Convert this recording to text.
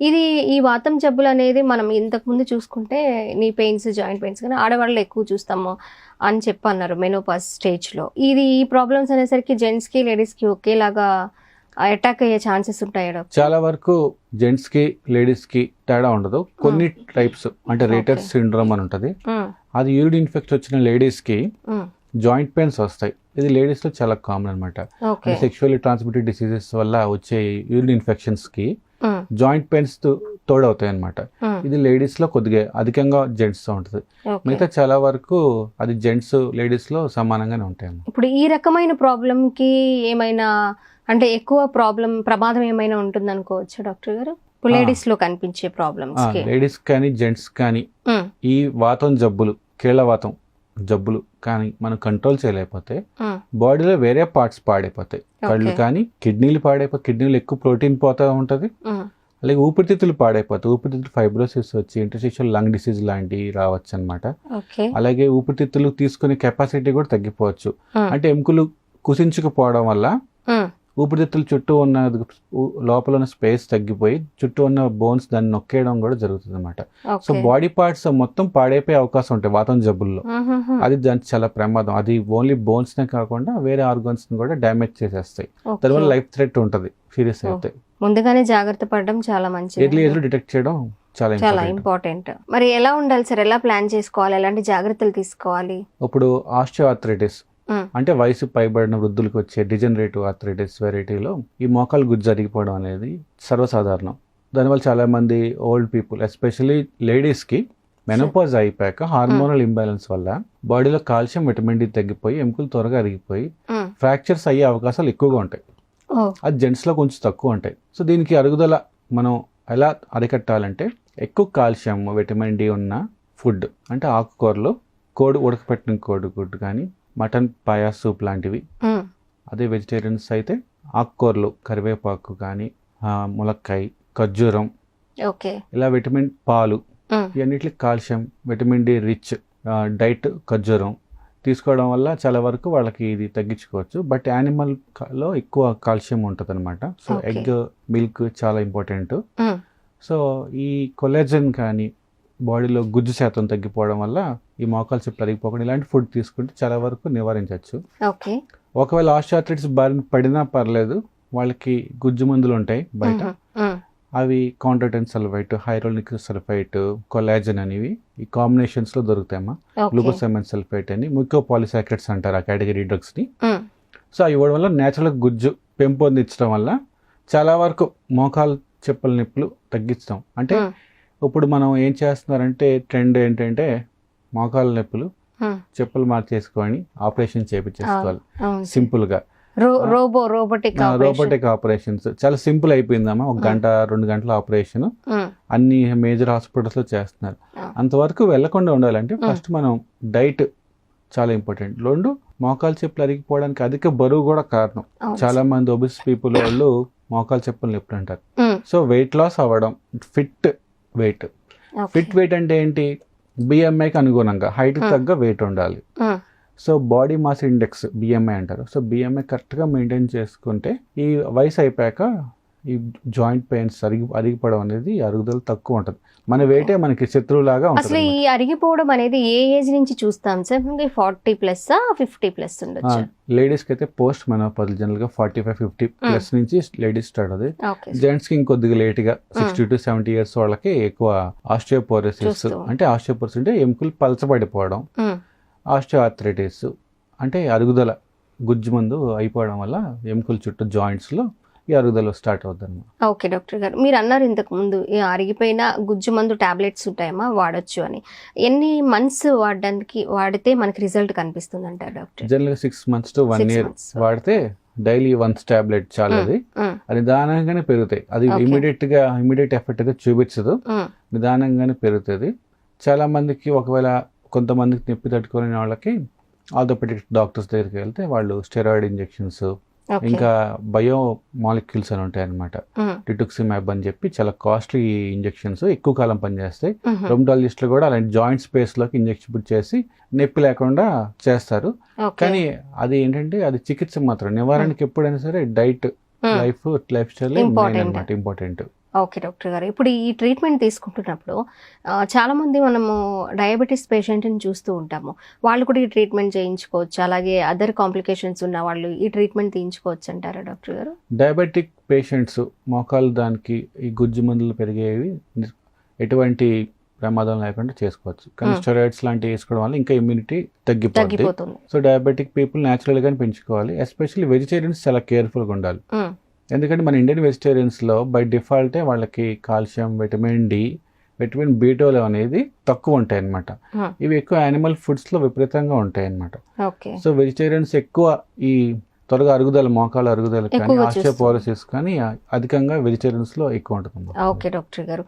ఇది ఈ వాతం జబ్బులు అనేది మనం ఇంతకు ముందు చూసుకుంటే నీ పెయిన్స్ జాయింట్ పెయిన్స్ కానీ ఆడవాళ్ళు ఎక్కువ చూస్తాము అని చెప్పన్నారు మెనోపాస్ స్టేజ్లో. ఇది ఈ ప్రాబ్లమ్స్ అనేసరికి జెంట్స్కి లేడీస్కి ఒకేలాగా అటాక్ అయ్యే ఛాన్సెస్ ఉంటాయి చాలా వరకు జెంట్స్కి లేడీస్కి తేడా ఉండదు. కొన్ని టైప్స్ అంటే రేటర్స్ సిండ్రోమ్ అని ఉంటది. అది యూరిన్ ఇన్ఫెక్షన్ వచ్చిన లేడీస్కి జాయింట్ పెయిన్స్ వస్తాయి. ఇది లేడీస్లో చాలా కామన్ అనమాట సెక్షువల్లీ ట్రాన్స్మిటెడ్ డిసీజెస్ వల్ల వచ్చే యూరిన్ ఇన్ఫెక్షన్స్కి జాయింట్ పెయిన్స్ తోడవుతాయి అనమాట ఇది లేడీస్లో కొద్దిగా అధికంగా జెంట్స్లో ఉంటుంది. మిగతా చాలా వరకు అది జెంట్స్ లేడీస్లో సమానంగానే ఉంటాయి. ఇప్పుడు ఈ రకమైన ప్రాబ్లం కి ఏమైనా అంటే ఎక్కువ ప్రాబ్లం ప్రమాదం ఏమైనా ఉంటుంది అనుకోవచ్చు డాక్టర్ గారు. లేడీస్లో కనిపించే ప్రాబ్లమ్స్ లేడీస్ కానీ జెంట్స్ కానీ ఈ వాతం జబ్బులు కీళ్ళవాతం జబ్బులు కానీ మనం కంట్రోల్ చేయలేకపోతే బాడీలో వేరే పార్ట్స్ పాడైపోతాయి. కళ్ళు. కానీ కిడ్నీలు పాడైపోతాయి కిడ్నీలు ఎక్కువ ప్రోటీన్ పోతూ ఉంటుంది. అలాగే ఊపిరితిత్తులు పాడైపోతాయి. ఊపిరితిత్తులు ఫైబ్రోసిస్ వచ్చి ఇంటర్స్టిషియల్ లంగ్ డిసీజ్ లాంటివి రావచ్చు అనమాట అలాగే ఊపిరితిత్తులు తీసుకునే కెపాసిటీ కూడా తగ్గిపోవచ్చు. అంటే ఎముకలు కుసించుకుపోవడం వల్ల ఊపిరితిత్తులు చుట్టూ ఉన్న లోపల ఉన్న స్పేస్ తగ్గిపోయి చుట్టూ ఉన్న బోన్స్ దాన్ని నొక్కేయడం కూడా జరుగుతుంది అనమాట సో బాడీ పార్ట్స్ మొత్తం పాడైపోయే అవకాశం ఉంటాయి వాతం జబ్బుల్లో. అది దానికి చాలా ప్రమాదం. అది ఓన్లీ బోన్స్ నే కాకుండా వేరే ఆర్గన్స్ని కూడా డ్యామేజ్ చేసేస్తాయి. దానివల్ల లైఫ్ థ్రెట్ ఉంటుంది సీరియస్. అయితే ముందుగానే జాగ్రత్త పడడం చాలా మంచిది. ఎర్లీ లో డిటెక్ట్ చేయడం చాలా చాలా ఇంపార్టెంట్. మరి ఎలా ఉండాలి సార్? ఎలా ప్లాన్ చేసుకోవాలి? ఎలాంటి జాగ్రత్తలు తీసుకోవాలి? ఇప్పుడు ఆస్టియో ఆర్థరైటిస్ ఉమ్, అంటే వయసు పైబడిన వృద్ధులకు వచ్చే డిజనరేటివ్ ఆర్థరైటిస్ వెరైటీలో ఈ మోకాలు గుజ్జు అరిగిపోవడం అనేది సర్వసాధారణం. దానివల్ల చాలా మంది ఓల్డ్ పీపుల్ ఎస్పెషల్లీ లేడీస్కి మెనోపాజ్ అయిపోయాక హార్మోనల్ ఇంబ్యాలెన్స్ వల్ల బాడీలో కాల్షియం విటమిన్ డి తగ్గిపోయి ఎముకలు త్వరగా అరిగిపోయి ఉమ్, ఫ్రాక్చర్స్ అయ్యే అవకాశాలు ఎక్కువగా ఉంటాయి. అది జెంట్స్లో కొంచెం తక్కువ ఉంటాయి. సో దీనికి అరుగుదల మనం ఎలా అరికట్టాలంటే ఎక్కువ కాల్షియం విటమిన్ డి ఉన్న ఫుడ్ అంటే ఆకుకూరలు కోడి ఉడకపెట్టిన కోడి గుడ్డు కానీ మటన్ పాయా సూప్ లాంటివి. అదే వెజిటేరియన్స్ అయితే ఆకుకూరలు కరివేపాకు కానీ ములక్కాయ ఖర్జూరం. ఓకే. ఇలా విటమిన్ పాలు. ఇవన్నిటికి calcium vitamin D rich diet ఖర్జూరం తీసుకోవడం వల్ల చాలా వరకు వాళ్ళకి ఇది తగ్గించుకోవచ్చు. బట్ యానిమల్లో ఎక్కువ కాల్షియం ఉంటుంది అనమాట సో. ఎగ్ మిల్క్ చాలా ఇంపార్టెంట్. సో ఈ కొలెజన్ కానీ బాడీలో గుజ్జు శాతం తగ్గిపోవడం వల్ల ఈ మోకాలు చెప్పు తరిగిపోకుండా ఇలాంటి ఫుడ్ తీసుకుంటే చాలా వరకు నివారించవచ్చు. ఓకే. ఒకవేళ ఆస్ట్రాథ్రిటిస్ బారిన పడినా పర్లేదు వాళ్ళకి గుజ్జు మందులు ఉంటాయి బయట. అవి chondroitin sulphate hyaluronic sulphate collagen అనేవి ఈ కాంబినేషన్స్లో దొరుకుతాయమ్మా గ్లూకోసైమన్ సల్ఫైట్ అని ముక్కో పాలిసాక్రేట్స్ అంటారు ఆ కేటగిరీ డ్రగ్స్ని. సో అవి ఇవ్వడం వల్ల నేచురల్ గుజ్జు పెంపొందించడం వల్ల చాలా వరకు మోకాలు చెప్పుల నొప్పులు తగ్గించడం అంటే ఇప్పుడు మనం ఏం చేస్తున్నారంటే ట్రెండ్ ఏంటంటే మోకాలు నొప్పులు చెప్పులు మార్చేసుకొని ఆపరేషన్ చేపించేసుకోవాలి. సింపుల్గా రోబో రోబోటిక్. Robotic operations. చాలా సింపుల్ అయిపోయిందమ్మా. ఒక. గంట రెండు గంటల ఆపరేషన్. అన్ని మేజర్ హాస్పిటల్స్లో చేస్తున్నారు. అంతవరకు వెళ్ళకుండా ఉండాలంటే. ఫస్ట్ మనం డైట్ చాలా ఇంపార్టెంట్. రెండు మోకాలు చెప్పులు అరిగిపోవడానికి అధిక బరువు కూడా కారణం. చాలా మంది ఒబిస్ పీపుల్ వాళ్ళు మోకాలు చెప్పులు నొప్పులు అంటారు. సో వెయిట్ లాస్ అవ్వడం ఫిట్ వెయిట్. ఫిట్ వెయిట్ అంటే ఏంటి? బిఎంఐకి అనుగుణంగా హైట్ Mm. తగ్గ వెయిట్ ఉండాలి. So body mass index BMI అంటారు. సో బిఎంఐ కరెక్ట్గా మెయింటైన్ చేసుకుంటే ఈ వయసు అయిపోయాక ఈ జాయింట్ పెయిన్స్ అరిగి అరిగిపోవడం అనేది అరుగుదల తక్కువ ఉంటుంది. మన వెయిటే మనకి శత్రువులాగా అసలు ఉంటుంది ఈ అరిగిపోవడం అనేది ఏ ఏజ్ నుంచి చూస్తాం sir? Forty plus fifty plus ఉండొచ్చు? లేడీస్కి అయితే పోస్ట్ మెనోపాజ్ జనరల్గా ఫార్టీ ఫైవ్ ఫిఫ్టీ ప్లస్ నుంచి లేడీస్ స్టార్ట్ అవుతుంది ఓకే జెంట్స్కి ఇంకొద్దిగా లేట్గా సిక్స్టీ టు సెవెంటీ ఇయర్స్ వాళ్ళకి ఎక్కువ ఆస్టియోపోరోసిస్ చూస్తూ. అంటే ఆస్టియోపోరోసిస్ అంటే ఎముకలు పలచబడిపోవడం ఉమ్, ఆస్టియోఆర్థరైటిస్ అంటే అరుగుదల గుజ్జు మందు అయిపోవడం వల్ల ఎముకల చుట్టూ జాయింట్స్లో ఈ అరుగుదల స్టార్ట్ అవుతుంది ఓకే డాక్టర్ గారు. మీరు అన్నారు ఇంతకు ముందు అరిగిపోయిన గుజ్జు మందు టాబ్లెట్స్ ఉంటాయమ్మా వాడొచ్చు అని. ఎన్ని మంత్స్ వాడడానికి వాడితే మనకి రిజల్ట్ కనిపిస్తుంది అంటారు డాక్టర్ జనరల్గా six months to one year. వాడితే డైలీ వన్స్ టాబ్లెట్ చాలా అది నిదానంగానే పెరుగుతాయి. అది. ఇమీడియట్గా ఇమీడియట్ ఎఫెక్ట్ అయితే చూపించదు. ఉమ్, నిదానంగానే పెరుగుతుంది. చాలా మందికి ఒకవేళ కొంతమందికి నొప్పి తట్టుకోలేని వాళ్ళకి ఆర్థోపెడిక్ డాక్టర్స్ దగ్గరికి వెళ్తే వాళ్ళు స్టెరాయిడ్ ఇంజెక్షన్స్ ఇంకా బయో మాలిక్యూల్స్ అని ఉంటాయి అనమాట ఉమ్, రిటుక్సిమాబ్ అని చెప్పి చాలా కాస్ట్లీ ఇంజెక్షన్స్ ఎక్కువ కాలం పనిచేస్తాయి. ఉమ్, రొమటాలజిస్టులు కూడా అలాంటి జాయింట్ స్పేస్లోకి ఇంజెక్షన్ చేసి నొప్పి లేకుండా చేస్తారు. కానీ అది ఏంటంటే అది చికిత్స మాత్రం నివారణకి ఎప్పుడైనా సరే డైట్ లైఫ్ లైఫ్ స్టైల్. అనమాట ఇంపార్టెంట్. ఓకే డాక్టర్ గారు. ఇప్పుడు ఈ ట్రీట్మెంట్ తీసుకుంటున్నప్పుడు ఆ, చాలా మంది మనము డయాబెటీస్ పేషెంట్ని చూస్తూ ఉంటాము. వాళ్ళు కూడా ఈ ట్రీట్మెంట్ చేయించుకోవచ్చు. అలాగే అదర్ కాంప్లికేషన్స్ ఉన్న వాళ్ళు ఈ ట్రీట్మెంట్ తీయించుకోవచ్చు అంటారా డాక్టర్ గారు? డయాబెటిక్ పేషెంట్స్ మోకాలు దానికి ఈ గుజ్జు మందులు పెరిగేవి ఎటువంటి ప్రమాదం లేకుండా చేసుకోవచ్చు. కానీ. స్టెరాయిడ్స్ లాంటివి వేసుకోవడం వల్ల ఇంకా ఇమ్యూనిటీ తగ్గిపోతుంది. సో డయాబెటిక్ పీపుల్ న్యాచురల్గానే పెంచుకోవాలి. ఎస్పెషల్లీ వెజిటేరియన్స్ చాలా కేర్ఫుల్గా ఉండాలి. ఎందుకంటే మన ఇండియన్ వెజిటేరియన్స్లో బై డిఫాల్టే వాళ్ళకి కాల్షియం విటమిన్ డి విటమిన్ బీటోల్ అనేది తక్కువ ఉంటాయి అన్నమాట Hmm. ఇవి ఎక్కువ యానిమల్ ఫుడ్స్లో విపరీతంగా ఉంటాయి అన్నమాట ఓకే. సో వెజిటేరియన్స్ ఎక్కువ ఈ త్వరగా అరుగుదల మోకాల అరుగుదల కానీ. ఆస్టియోపోరోసిస్ కానీ అధికంగా వెజిటేరియన్స్లో ఎక్కువ ఉంటుంది ఓకే డాక్టర్ గారు.